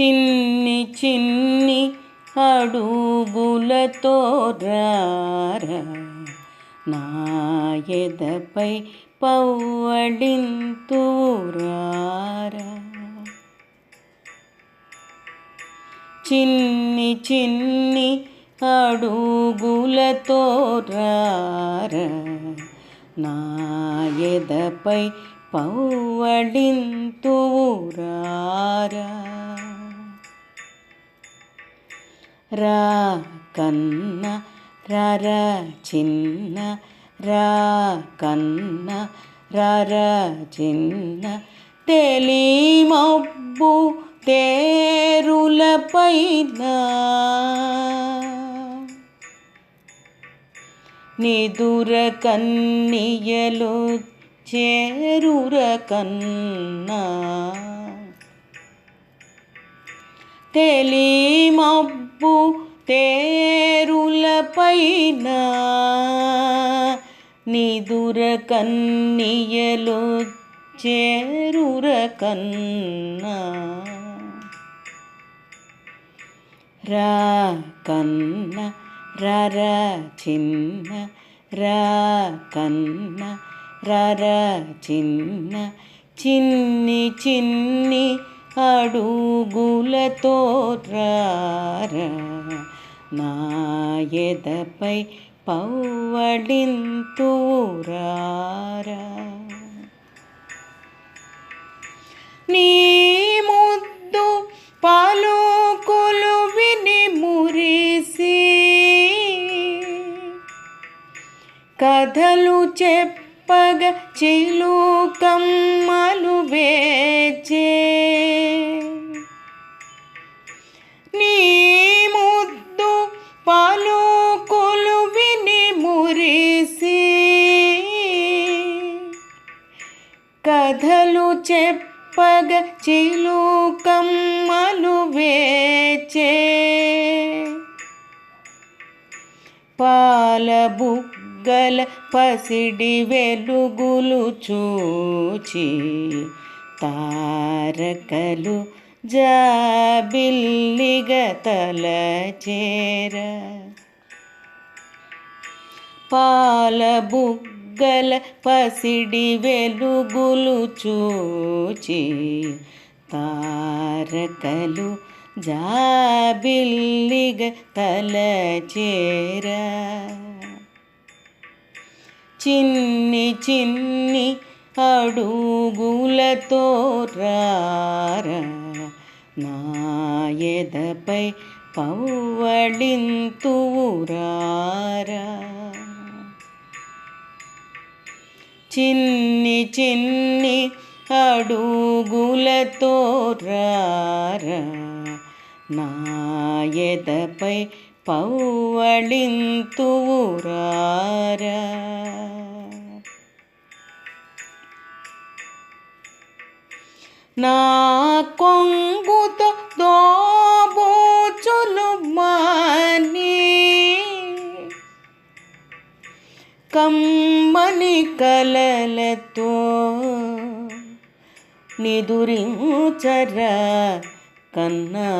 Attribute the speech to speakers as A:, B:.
A: చిన్ని చిన్ని అడుగులతో రారా. నా ఎదపై పవ్వడింతురారా చిన్ని చిన్ని అడుగులతో రారా. నా ఎదపై పవ్వడింతురారా రా కన్న రర చిన్న రా కన్న రర చిన్న. తెలిమబ్బు తేరులపైన నిదుర కన్నియలు చేరుర కన్నా తెలి మబ్బు తేరులపైన నిదుర కన్నియలు చేరుర కన్నా రా కన్న రర చిన్న రా కన్న రర చిన్న చిన్ని చిన్ని అడుగులతో రారా నా ఎదపై పవ్వడింతురారా నీ ముద్దు పలుకులు విని మురిసి కథలు చెప్పగ చిలుకమ్మలు వేచే. నీ ముద్దు పలుకులు విని మురిసి కథలు చెప్పగ చిలుకమ్మలు పాల బుగ్గల పసిడి వెలుగులు చూచి తారకలు జాబిల్లిగతల చేర. పాల బుగ్గల పసిడి వెలుగులు చూచి తారకలు జాబిల్లిగ తల చేరా. చిన్ని చిన్ని అడుగులతో రారా. నా ఎదపై పవ్వడింతురారా చిన్ని చిన్ని అడుగులతో రారా. నా ఎదపై పవ్వడింతురారా నా కొంగుతో దోబూచులు మాని కమ్మని కలలతో నిదురించరా కన్నా.